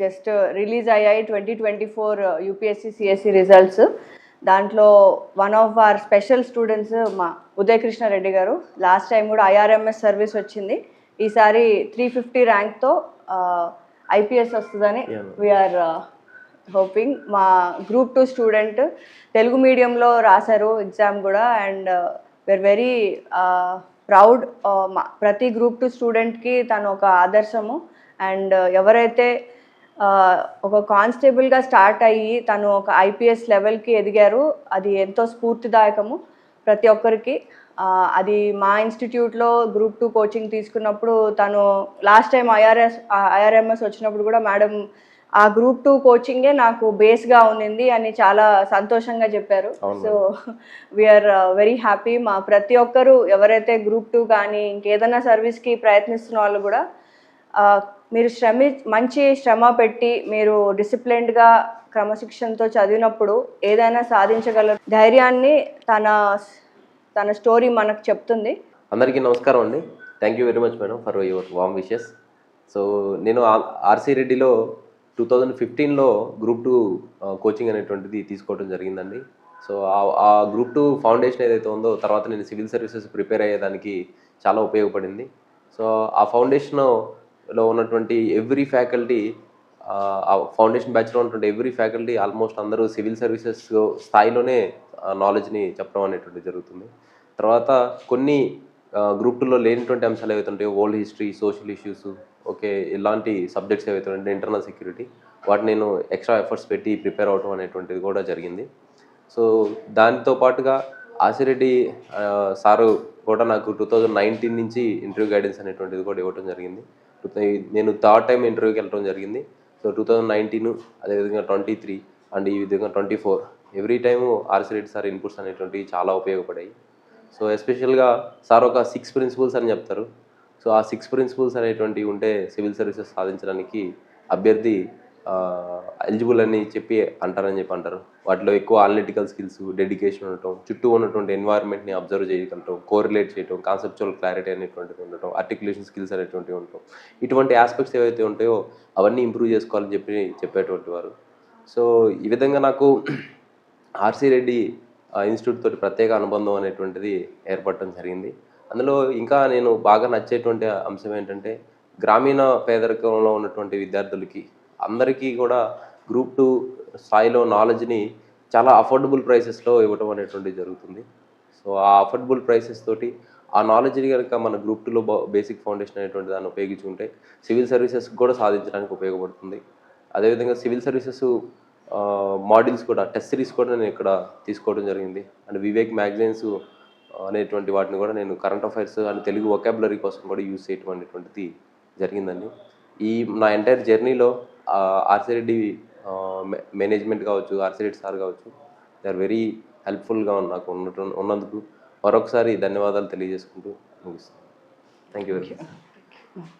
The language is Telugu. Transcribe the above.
జస్ట్ రిలీజ్ అయ్యాయి twenty twenty four UPSC CSE results దాంట్లో one of our special students మా ఉదయ్ కృష్ణారెడ్డి గారు లాస్ట్ టైం కూడా ఐఆర్ఎంఎస్ సర్వీస్ వచ్చింది. ఈసారి త్రీ ఫిఫ్టీ ర్యాంక్తో ఐపీఎస్ వస్తుందని. వీఆర్ హోపింగ్ మా గ్రూప్ టూ స్టూడెంట్ తెలుగు మీడియంలో రాశారు ఎగ్జామ్ కూడా అండ్ we're వెరీ ప్రౌడ్ ప్రతి గ్రూప్ టూ స్టూడెంట్కి తను ఒక ఆదర్శము. అండ్ ఎవరైతే ఆ, ఒక కానిస్టేబుల్గా స్టార్ట్ అయ్యి తను ఒక ఐపీఎస్ లెవెల్కి ఎదిగారు. అది ఎంతో స్ఫూర్తిదాయకము ప్రతి ఒక్కరికి. అది మా ఇన్స్టిట్యూట్లో గ్రూప్ టూ కోచింగ్ తీసుకున్నప్పుడు తను లాస్ట్ టైం ఐఆర్ఎస్ ఐఆర్ఎంఎస్ వచ్చినప్పుడు కూడా మేడం ఆ గ్రూప్ టూ కోచింగే నాకు బేస్గా ఉన్నింది అని చాలా సంతోషంగా చెప్పారు. సో వీఆర్ వెరీ హ్యాపీ మా ప్రతి ఒక్కరు ఎవరైతే గ్రూప్ టూ కానీ ఇంకేదైనా సర్వీస్కి ప్రయత్నిస్తున్న వాళ్ళు కూడా మీరు శ్రమి మంచి శ్రమ పెట్టి మీరు డిసిప్లిన్డ్గా క్రమశిక్షణతో చదివినప్పుడు ఏదైనా సాధించగలరు ధైర్యాన్ని తన తన స్టోరీ మనకు చెప్తుంది. అందరికీ నమస్కారం అండి. Thank you very much madam for your warm wishes so నేను ఆర్సీ రెడ్డిలో టూ థౌజండ్ ఫిఫ్టీన్లో గ్రూప్ టూ కోచింగ్ అనేటువంటిది తీసుకోవడం జరిగిందండి. సో ఆ- గ్రూప్ టూ ఫౌండేషన్ ఏదైతే ఉందో తర్వాత నేను సివిల్ సర్వీసెస్ ప్రిపేర్ అయ్యేదానికి చాలా ఉపయోగపడింది. సో ఆ లో ఉన్నటువంటి ఎవ్రీ ఫ్యాకల్టీ ఆ ఫౌండేషన్ బ్యాచ్లో ఉన్నటువంటి ఎవ్రీ ఫ్యాకల్టీ ఆల్మోస్ట్ అందరూ సివిల్ సర్వీసెస్ స్థాయిలోనే నాలెడ్జ్ని చెప్పడం అనేటువంటి జరుగుతుంది. తర్వాత కొన్ని గ్రూప్ టూలో అంశాలు ఏవైతే ఉంటాయో old history social issues okay ఇలాంటి సబ్జెక్ట్స్ ఏవైతే ఉంటాయి ఇంటర్నల్ సెక్యూరిటీ వాటిని నేను ఎక్స్ట్రా ఎఫర్ట్స్ పెట్టి ప్రిపేర్ అవడం అనేటువంటిది కూడా జరిగింది. సో దానితో పాటుగా ఆసిరెడ్డి సారు కూడా నాకు టూ థౌజండ్ నైన్టీన్ నుంచి ఇంటర్వ్యూ గైడెన్స్ అనేటువంటిది కూడా ఇవ్వడం జరిగింది. నేను థర్డ్ టైం ఇంటర్వ్యూకి వెళ్ళడం జరిగింది. సో టూ థౌజండ్ నైన్టీన్ అదేవిధంగా ట్వంటీ త్రీ అండ్ ఈ విధంగా twenty four. Every time R C Reddy sir inputs అనేటువంటివి చాలా ఉపయోగపడాయి. సో ఎస్పెషల్గా సార్ ఒక సిక్స్ ప్రిన్సిపల్స్ అని చెప్తారు. సో ఆ సిక్స్ ప్రిన్సిపల్స్ అనేటువంటివి ఉంటే సివిల్ సర్వీసెస్ సాధించడానికి అభ్యర్థి ఎలిజిబుల్ అని చెప్పి అంటారని చెప్పి అంటారు. వాటిలో ఎక్కువ అనలిటికల్ స్కిల్స్ డెడికేషన్ ఉండటం చుట్టూ ఉన్నటువంటి ఎన్వైర్న్మెంట్ని అబ్జర్వ్ చేయగలటం కోరిలేట్ చేయటం కాన్సెప్చువల్ క్లారిటీ అనేటువంటిది ఉండటం ఆర్టికులేషన్ స్కిల్స్ అనేటువంటివి ఉండటం. ఇటువంటి ఆస్పెక్ట్స్ ఏవైతే ఉంటాయో అవన్నీ ఇంప్రూవ్ చేసుకోవాలని చెప్పి చెప్పేటువంటి వారు. సో ఈ విధంగా నాకు ఆర్సీ రెడ్డి ఇన్స్టిట్యూట్ తోటి ప్రత్యేక అనుబంధం అనేటువంటిది ఏర్పడటం జరిగింది. అందులో ఇంకా నేను బాగా నచ్చేటువంటి అంశం ఏంటంటే గ్రామీణ పేదరికంలో ఉన్నటువంటి విద్యార్థులకి అందరికీ కూడా గ్రూప్ టూ స్థాయిలో నాలెడ్జ్ని చాలా అఫోర్డబుల్ ప్రైసెస్లో ఇవ్వటం అనేటువంటిది జరుగుతుంది. సో ఆ అఫోర్డబుల్ ప్రైసెస్ తోటి ఆ నాలెడ్జ్ని కనుక మన గ్రూప్ టూలో బేసిక్ ఫౌండేషన్ అనేటువంటి దాన్ని ఉపయోగించుకుంటే సివిల్ సర్వీసెస్ కూడా సాధించడానికి ఉపయోగపడుతుంది. అదేవిధంగా సివిల్ సర్వీసెస్ మాడ్యూల్స్ కూడా టెస్ట్ సిరీస్ కూడా నేను ఇక్కడ తీసుకోవడం జరిగింది. అండ్ వివేక్ మ్యాగజైన్స్ అనేటువంటి వాటిని కూడా నేను current affairs and Telugu vocabulary కోసం కూడా యూజ్ చేయటం అనేటువంటిది జరిగిందండి. ఈ నా ఎంటైర్ జర్నీలో ఆర్సిరెడ్డి మేనేజ్మెంట్ కావచ్చు ఆర్సిరెడ్డి సార్ కావచ్చు దే ఆర్ వెరీ హెల్ప్ఫుల్గా నాకు ఉన్నట్టు ఉన్నందుకు. మరొకసారి ధన్యవాదాలు తెలియజేసుకుంటూ ముగిస్తాను థ్యాంక్ యూ వెరీ మచ్